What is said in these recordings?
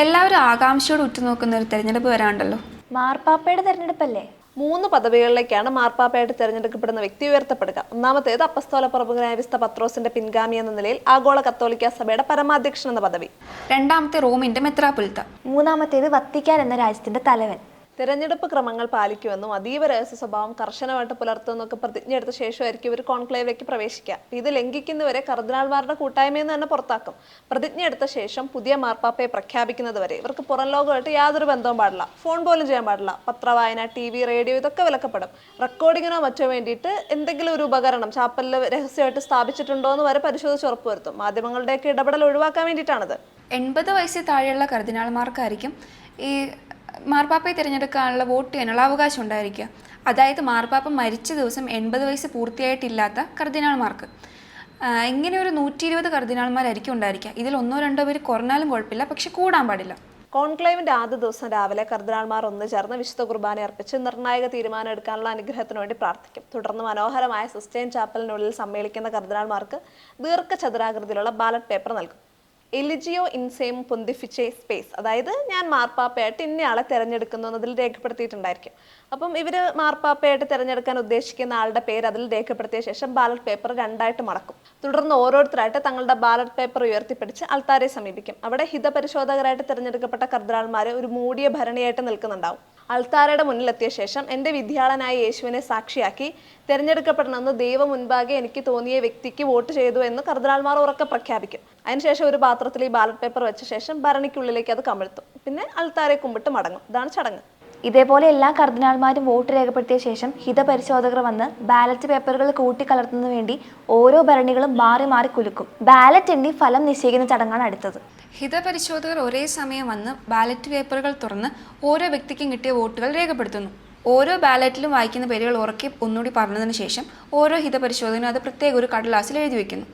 എല്ലാവരും ആകാംക്ഷയോട് ഉറ്റുനോക്കുന്ന ഒരു തെരഞ്ഞെടുപ്പ് വരാണ്ടല്ലോ മാർപ്പാപ്പയുടെ തെരഞ്ഞെടുപ്പല്ലേ? മൂന്ന് പദവികളിലേക്കാണ് മാർപ്പാപ്പയായിട്ട് തെരഞ്ഞെടുക്കപ്പെടുന്ന വ്യക്തി ഉയർത്തപ്പെടുക. ഒന്നാമത്തേത് അപ്പസ്തോല പ്രമുഖനായ വിസ്ത പത്രോസിന്റെ പിൻഗാമി എന്ന നിലയിൽ ആഗോള കത്തോലിക്ക സഭയുടെ പരമാധ്യക്ഷൻ എന്ന പദവി. രണ്ടാമത്തെ റോമിന്റെ മെത്രാപുലത്ത. മൂന്നാമത്തേത് വത്തിക്കാൻ എന്ന രാജ്യത്തിന്റെ തലവൻ. തിരഞ്ഞെടുപ്പ് ക്രമങ്ങൾ പാലിക്കുമെന്നും അതീവ രഹസ്യ സ്വഭാവം കർശനമായിട്ട് പുലർത്തുമെന്നൊക്കെ പ്രതിജ്ഞ എടുത്ത ശേഷമായിരിക്കും ഇവർ കോൺക്ലേവിലേക്ക് പ്രവേശിക്കുക. ഇത് ലംഘിക്കുന്നവരെ കർദിനാൾമാരുടെ കൂട്ടായ്മയെന്ന് തന്നെ പുറത്താക്കും. പ്രതിജ്ഞ എടുത്ത ശേഷം പുതിയ മാർപ്പാപ്പയെ പ്രഖ്യാപിക്കുന്നത് വരെ. ഇവർക്ക് പുറം ലോകമായിട്ട് യാതൊരു ബന്ധവും പാടില്ല. ഫോൺ പോലും ചെയ്യാൻ പാടില്ല. പത്രവായന ടി വി റേഡിയോ ഇതൊക്കെ വിലക്കപ്പെടും. റെക്കോർഡിങ്ങിനോ മറ്റോ വേണ്ടിയിട്ട് എന്തെങ്കിലും ഒരു ഉപകരണം ചാപ്പലിൽ രഹസ്യമായിട്ട് സ്ഥാപിച്ചിട്ടുണ്ടോ എന്ന് വരെ പരിശോധിച്ച് ഉറപ്പുവരുത്തും. മാധ്യമങ്ങളുടെയൊക്കെ ഇടപെടൽ ഒഴിവാക്കാൻ വേണ്ടിയിട്ടാണിത്. എൺപത് വയസ്സിൽ താഴെയുള്ള കർദിനാൾമാർക്കായിരിക്കും ഈ മാർപ്പാപ്പയെ തിരഞ്ഞെടുക്കാനുള്ള വോട്ട് ചെയ്യാനുള്ള അവകാശം ഉണ്ടായിരിക്കുക. അതായത് മാർപ്പാപ്പ മരിച്ച ദിവസം എൺപത് വയസ്സ് പൂർത്തിയായിട്ടില്ലാത്ത കർദിനാൾമാർക്ക്. ഇങ്ങനെ ഒരു നൂറ്റി ഇരുപത് കർദിനാൾമാരായിരിക്കും ഉണ്ടായിരിക്കുക. ഇതിൽ ഒന്നോ രണ്ടോ പേര് കുറഞ്ഞാലും കുഴപ്പമില്ല പക്ഷെ കൂടാൻ പാടില്ല. കോൺക്ലേവിന്റെ ആദ്യ ദിവസം രാവിലെ കർദിനാൾമാർ ഒന്ന് ചേർന്ന് വിശുദ്ധ കുർബാന അർപ്പിച്ച് നിർണായക തീരുമാനം എടുക്കാനുള്ള അനുഗ്രഹത്തിന് വേണ്ടി പ്രാർത്ഥിക്കും. തുടർന്ന് മനോഹരമായ സിസ്റ്റൈൻ ചാപ്പലിനുള്ളിൽ സമ്മേളിക്കുന്ന കർദിനാൾമാർക്ക് ദീർഘചതുരാകൃതിയിലുള്ള ബാലറ്റ് പേപ്പർ നൽകും. എലിജിയോ ഇൻസെയിം പൊന്തിഫിച്ചെ സ്പേസ് അതായത് ഞാൻ മാർപ്പാപ്പയായിട്ട് ഇന്നയാളെ തിരഞ്ഞെടുക്കുന്നു എന്നതിൽ രേഖപ്പെടുത്തിയിട്ടുണ്ടായിരിക്കും. അപ്പം ഇവർ മാർപ്പാപ്പയായിട്ട് തിരഞ്ഞെടുക്കാൻ ഉദ്ദേശിക്കുന്ന ആളുടെ പേര് അതിൽ രേഖപ്പെടുത്തിയ ശേഷം ബാലറ്റ് പേപ്പർ രണ്ടായിട്ട് മടക്കും. തുടർന്ന് ഓരോരുത്തരായിട്ട് തങ്ങളുടെ ബാലറ്റ് പേപ്പർ ഉയർത്തിപ്പിടിച്ച് അൾത്താരെ സമീപിക്കും. അവിടെ ഹിതപരിശോധകരായിട്ട് തിരഞ്ഞെടുക്കപ്പെട്ട കർദ്ദാൾമാരെ ഒരു മൂടിയ ഭരണിയായിട്ട് നിൽക്കുന്നുണ്ടാവും. അൾത്താരയുടെ മുന്നിലെത്തിയ ശേഷം എന്റെ വിദ്യാളനായ യേശുവിനെ സാക്ഷിയാക്കി തിരഞ്ഞെടുക്കപ്പെടണമെന്ന് ദൈവം മുൻപാകെ എനിക്ക് തോന്നിയ വ്യക്തിക്ക് വോട്ട് ചെയ്തു എന്ന് കർദിനാൾമാർ ഉറക്കെ പ്രഖ്യാപിക്കും. അതിനുശേഷം ഒരു പാത്രത്തിൽ ഈ ബാലറ്റ് പേപ്പർ വെച്ച ശേഷം ഭരണിക്കുള്ളിലേക്ക് അത് കമിഴ്ത്തും. പിന്നെ അൾത്താരെ കുമ്പിട്ട് മടങ്ങും. ഇതാണ് ചടങ്ങ്. ഇതേപോലെ എല്ലാ കർദിനാൾമാരും വോട്ട് രേഖപ്പെടുത്തിയ ശേഷം ഹിതപരിശോധകർ വന്ന് ബാലറ്റ് പേപ്പറുകൾ കൂട്ടിക്കലർത്തുന്നതിന് വേണ്ടി ഓരോ ഭരണികളും മാറി മാറി കുലുക്കും. ബാലറ്റ് എണ്ണി ഫലം നിശ്ചയിക്കുന്ന ചടങ്ങാണ് അടുത്തത്. ഹിതപരിശോധകർ ഒരേ സമയം വന്ന് ബാലറ്റ് പേപ്പറുകൾ തുറന്ന് ഓരോ വ്യക്തിക്കും കിട്ടിയ വോട്ടുകൾ രേഖപ്പെടുത്തുന്നു. ഓരോ ബാലറ്റിലും വായിക്കുന്ന പേരുകൾ ഉറക്കി ഒന്നുകൂടി പറഞ്ഞതിന് ശേഷം ഓരോ ഹിതപരിശോധകനും അത് പ്രത്യേക ഒരു കടലാസിൽ എഴുതി വെക്കുന്നു.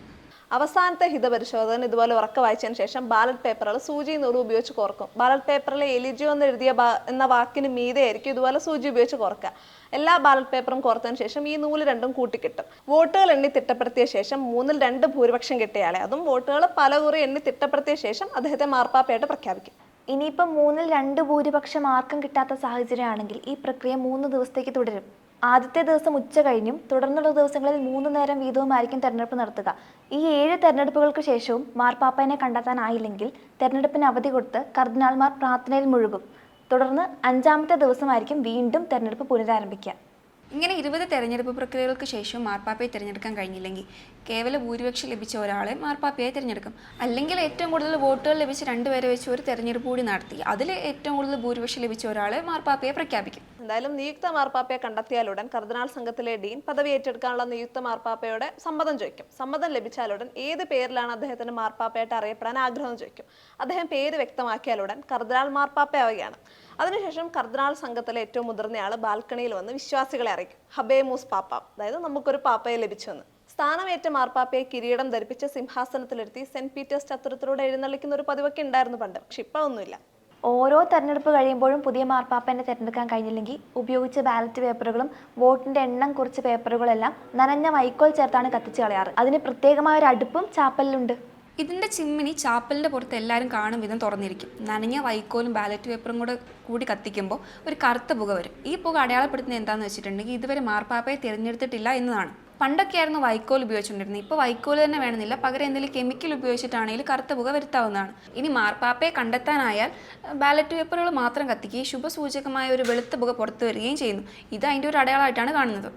അവസാനത്തെ ഹിതപരിശോധന ഇതുപോലെ ഉറക്ക വായിച്ചതിന് ശേഷം ബാലറ്റ് പേപ്പറുകൾ സൂചി നൂറ് ഉപയോഗിച്ച് കോർക്കും. ബാലറ്റ് പേപ്പറിലെ എലിജിയോ എന്ന് എഴുതിയ എന്ന വാക്കിന് മീതെ ആയിരിക്കും ഇതുപോലെ സൂചി ഉപയോഗിച്ച് കോർക്കുക. എല്ലാ ബാലറ്റ് പേപ്പറും കോർത്തതിന് ശേഷം ഈ നൂൽ രണ്ടും കൂട്ടിക്കിട്ടും. വോട്ടുകൾ എണ്ണി തിട്ടപ്പെടുത്തിയ ശേഷം മൂന്നിൽ രണ്ട് ഭൂരിപക്ഷം കിട്ടിയാളെ അതും വോട്ടുകൾ പലകുറി എണ്ണി തിട്ടപ്പെടുത്തിയ ശേഷം അദ്ദേഹത്തെ മാർപ്പാപ്പയായിട്ട് പ്രഖ്യാപിക്കും. ഇനിയിപ്പം മൂന്നിൽ രണ്ട് ഭൂരിപക്ഷം ആർക്കും കിട്ടാത്ത സാഹചര്യമാണെങ്കിൽ ഈ പ്രക്രിയ മൂന്ന് ദിവസത്തേക്ക് തുടരും. ആദ്യത്തെ ദിവസം ഉച്ച കഴിഞ്ഞും തുടർന്നുള്ള ദിവസങ്ങളിൽ മൂന്ന് നേരം വീതവുമായിരിക്കും തെരഞ്ഞെടുപ്പ് നടത്തുക. ഈ ഏഴ് തെരഞ്ഞെടുപ്പുകൾക്ക് ശേഷവും മാർപ്പാപ്പനെ കണ്ടെത്താനായില്ലെങ്കിൽ തെരഞ്ഞെടുപ്പിന് അവധി കൊടുത്ത് കർദിനാൾമാർ പ്രാർത്ഥനയിൽ മുഴുകും. തുടർന്ന് അഞ്ചാമത്തെ ദിവസമായിരിക്കും വീണ്ടും തെരഞ്ഞെടുപ്പ് പുനരാരംഭിക്കുക. ഇങ്ങനെ ഇരുപത് തെരഞ്ഞെടുപ്പ് പ്രക്രിയകൾക്ക് ശേഷം മാർപ്പാപ്പയെ തിരഞ്ഞെടുക്കാൻ കഴിഞ്ഞില്ലെങ്കിൽ കേവല ഭൂരിപക്ഷം ലഭിച്ച ഒരാളെ മാർപ്പാപ്പയായി തിരഞ്ഞെടുക്കും. അല്ലെങ്കിൽ ഏറ്റവും കൂടുതൽ വോട്ടുകൾ ലഭിച്ച രണ്ടുപേരെ വെച്ച് ഒരു തെരഞ്ഞെടുപ്പ് കൂടി നടത്തി. അതിൽ ഏറ്റവും കൂടുതൽ ഭൂരിപക്ഷം ലഭിച്ച ഒരാളെ മാർപ്പാപ്പയെ പ്രഖ്യാപിക്കും. എന്തായാലും നിയുക്ത മാർപ്പാപ്പയെ കണ്ടെത്തിയാലുടൻ കർദിനാൾ സംഘത്തിലെ ഡീൻ പദവി ഏറ്റെടുക്കാനുള്ള നിയുക്ത മാർപ്പാപ്പയുടെ സമ്മതം ചോദിക്കും. സമ്മതം ലഭിച്ചാലുടൻ ഏത് പേരിലാണ് അദ്ദേഹത്തിന് മാർപ്പാപ്പയായിട്ട് അറിയപ്പെടാൻ ആഗ്രഹം ചോദിക്കും. അദ്ദേഹം പേര് വ്യക്തമാക്കിയാലുടൻ കർദിനാൾ മാർപ്പാപ്പയാവുകയാണ്. അതിനുശേഷം കർദിനാൾ സംഘത്തിലെ ഏറ്റവും മുതിർന്നയാൾ ബാൽക്കണിയിൽ വന്ന് വിശ്വാസികളെ അറിയിക്കും. ഹബേമൂസ് പാപ്പ. അതായത് നമുക്കൊരു പാപ്പയെ ലഭിച്ചുവെന്ന്. സ്ഥാനമേറ്റ മാർപ്പാപ്പയെ കിരീടം ധരിപ്പിച്ച് സിംഹാസനത്തിലിരുത്തി സെന്റ് പീറ്റേഴ്സ് ചത്തുരത്തിലൂടെ എഴുന്നള്ളിക്കുന്ന ഒരു പതിവൊക്കെ ഉണ്ടായിരുന്നു പണ്ട്. പക്ഷെ ഇപ്പൊ ഒന്നുമില്ല ഓരോ തെരഞ്ഞെടുപ്പ് കഴിയുമ്പോഴും പുതിയ മാർപ്പാപ്പനെ തിരഞ്ഞെടുക്കാൻ കഴിഞ്ഞില്ലെങ്കിൽ ഉപയോഗിച്ച ബാലറ്റ് പേപ്പറുകളും വോട്ടിന്റെ എണ്ണം കുറിച്ച പേപ്പറുകളെല്ലാം നനഞ്ഞ വൈക്കോൽ ചേർത്താണ് കത്തിച്ചു കളയാറ്. അതിന് പ്രത്യേകമായ ഒരു അടുപ്പും ചാപ്പലിലുണ്ട്. ഇതിന്റെ ചിമ്മിനി ചാപ്പലിന്റെ പുറത്ത് എല്ലാവരും കാണും വിധം തുറന്നിരിക്കും. നനഞ്ഞ വൈക്കോലും ബാലറ്റ് പേപ്പറും കൂടെ കൂടി കത്തിക്കുമ്പോൾ ഒരു കറുത്ത പുക വരും. ഈ പുക അടയാളപ്പെടുത്തുന്നത് എന്താണെന്ന് വെച്ചിട്ടുണ്ടെങ്കിൽ ഇതുവരെ മാർപ്പാപ്പയെ തിരഞ്ഞെടുത്തിട്ടില്ല എന്നതാണ്. പണ്ടൊക്കെ ആയിരുന്നു വൈക്കോൽ ഉപയോഗിച്ചുകൊണ്ടിരുന്നത്. ഇപ്പോൾ വൈക്കോൽ തന്നെ വേണമെന്നില്ല. പകരം എന്തെങ്കിലും കെമിക്കൽ ഉപയോഗിച്ചിട്ടാണെങ്കിലും കറുത്ത പുക വരുത്താവുന്നതാണ്. ഇനി മാർപ്പാപ്പയെ കണ്ടെത്താനായാൽ ബാലറ്റ് പേപ്പറുകൾ മാത്രം കത്തിക്കുകയും ശുഭസൂചകമായ ഒരു വെളുത്ത പുക പുറത്തു വരികയും ചെയ്യുന്നു. ഇത് അതിന്റെ ഒരു അടയാളമായിട്ടാണ് കാണുന്നത്.